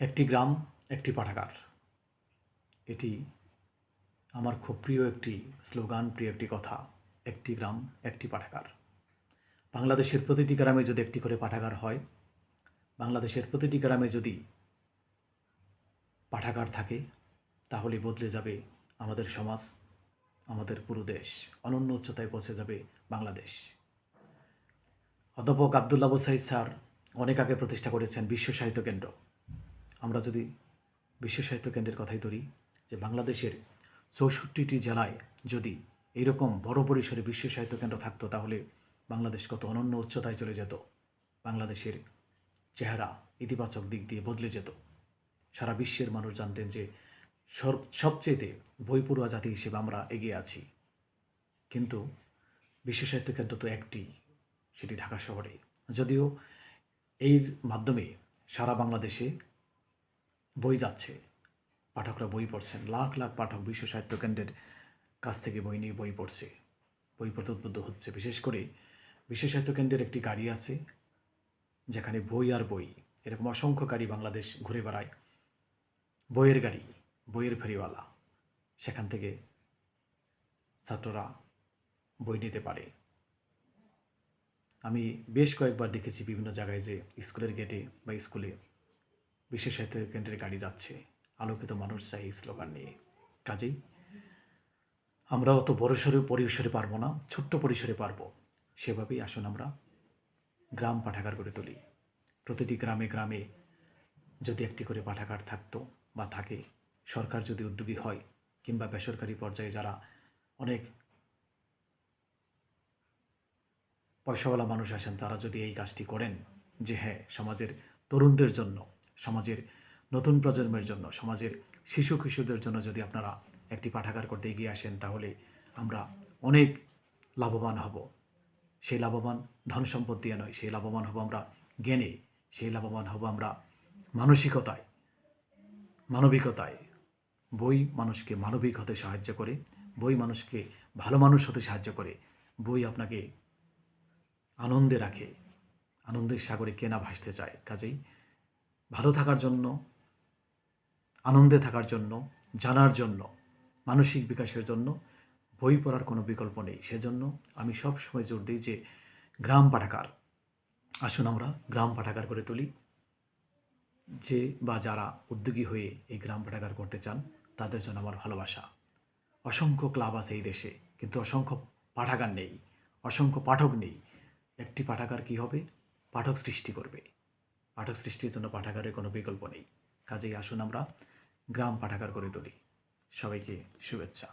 একটি গ্রাম, একটি পাঠাগার। এটি আমার খুব প্রিয় একটি স্লোগান, প্রিয় একটি কথা, একটি গ্রাম, একটি পাঠাগার। বাংলাদেশের প্রতিটি গ্রামে যদি একটি করে পাঠাগার হয়, বাংলাদেশের প্রতিটি গ্রামে যদি পাঠাগার থাকে, তাহলে বদলে যাবে আমাদের সমাজ, আমাদের পুরো দেশ। অনন্য উচ্চতায় পৌঁছে যাবে বাংলাদেশ। অধ্যাপক আবদুল্লাহ সাইদ স্যার অনেক আগে প্রতিষ্ঠা করেছেন বিশ্ব সাহিত্য কেন্দ্র। আমরা যদি বিশ্ব সাহিত্য কেন্দ্রের কথাই ধরি, যে বাংলাদেশের চৌষট্টিটি জেলায় যদি এইরকম বড় পরিসরে বিশ্ব সাহিত্য কেন্দ্র থাকতো, তাহলে বাংলাদেশ কত অনন্য উচ্চতায় চলে যেত। বাংলাদেশের চেহারা ইতিবাচক দিক দিয়ে বদলে যেত। সারা বিশ্বের মানুষ জানতেন যে সব সবচেয়েতে বই পড়ুয়া জাতি হিসেবে আমরা এগিয়ে আছি। কিন্তু বিশ্ব সাহিত্য কেন্দ্র তো একটি, সেটি ঢাকা শহরে। যদিও এর মাধ্যমে সারা বাংলাদেশে বই যাচ্ছে। পাঠকরা বই পড়ছেন। লাখ লাখ পাঠক, বিশ্ব সাহিত্য কেন্দ্রের কাছ থেকে বই নিয়ে বই পড়ছে। বই পড়তে উদ্বুদ্ধ হচ্ছে। বিশেষ করে বিশ্ব সাহিত্য কেন্দ্রের একটি গাড়ি আছে, যেখানে বই আর বই, এরকম অসংখ্য গাড়ি বাংলাদেশ ঘুরে বেড়ায়। বইয়ের গাড়ি, বইয়ের ফেরিওয়ালা, সেখান থেকে ছাত্ররা বই নিতে পারে। আমি বেশ কয়েকবার দেখেছি বিভিন্ন জায়গায় যে স্কুলের গেটে বা স্কুলে বিশেষ সাহিত্য কেন্দ্রের গাড়ি যাচ্ছে। আলোকিত মানুষ চাই এই স্লোগান নিয়ে। কাজেই আমরা অত বড়সড় পরিসরে পারব না, ছোট্ট পরিসরে পারব। সেভাবেই আসুন আমরা গ্রাম পাঠাগার গড়ে তুলি। প্রতিটি গ্রামে গ্রামে যদি একটি করে পাঠাগার থাকতো বা থাকে, সরকার যদি উদ্যোগী হয় কিংবা বেসরকারি পর্যায়ে যারা অনেক পয়সাওয়ালা মানুষ আসেন, তারা যদি এই কাজটি করেন যে হ্যাঁ সমাজের তরুণদের জন্য সমাজের নতুন প্রজন্মের জন্য, সমাজের শিশু কিশোরদের জন্য যদি আপনারা একটি পাঠাগার করতে এগিয়ে আসেন, তাহলে আমরা অনেক লাভবান হব। সেই লাভবান ধন সম্পদ দিয়ে নয়, সেই লাভবান হব আমরা জ্ঞানে, সেই লাভবান হব আমরা মানসিকতায়, মানবিকতায়। বই মানুষকে মানবিক হতে সাহায্য করে, বই মানুষকে ভালো মানুষ হতে সাহায্য করে। বই আপনাকে আনন্দে রাখে, আনন্দের সাগরে কেনা ভাসতে চায়। কাজেই ভালো থাকার জন্য, আনন্দে থাকার জন্য, জানার জন্য, মানসিক বিকাশের জন্য বই পড়ার কোনো বিকল্প নেই। সেজন্য আমি সব সময় জোর দিই যে গ্রাম পাঠাগার আসুন আমরা গ্রাম পাঠাগার করে তুলি। যে বা যারা উদ্যোগী হয়ে এই গ্রাম পাঠাগার করতে চান, তাদের জন্য আমার ভালোবাসা। অসংখ্য ক্লাব আছে এই দেশে, কিন্তু অসংখ্য পাঠাগার নেই, অসংখ্য পাঠক নেই। একটি পাঠাগার কি হবে? পাঠক সৃষ্টি করবে। পাঠক সৃষ্টির জন্য পাঠাগারের কোনো বিকল্প নেই। কাজেই আসুন আমরা গ্রাম পাঠাগার করে তুলি। সবাইকে শুভেচ্ছা।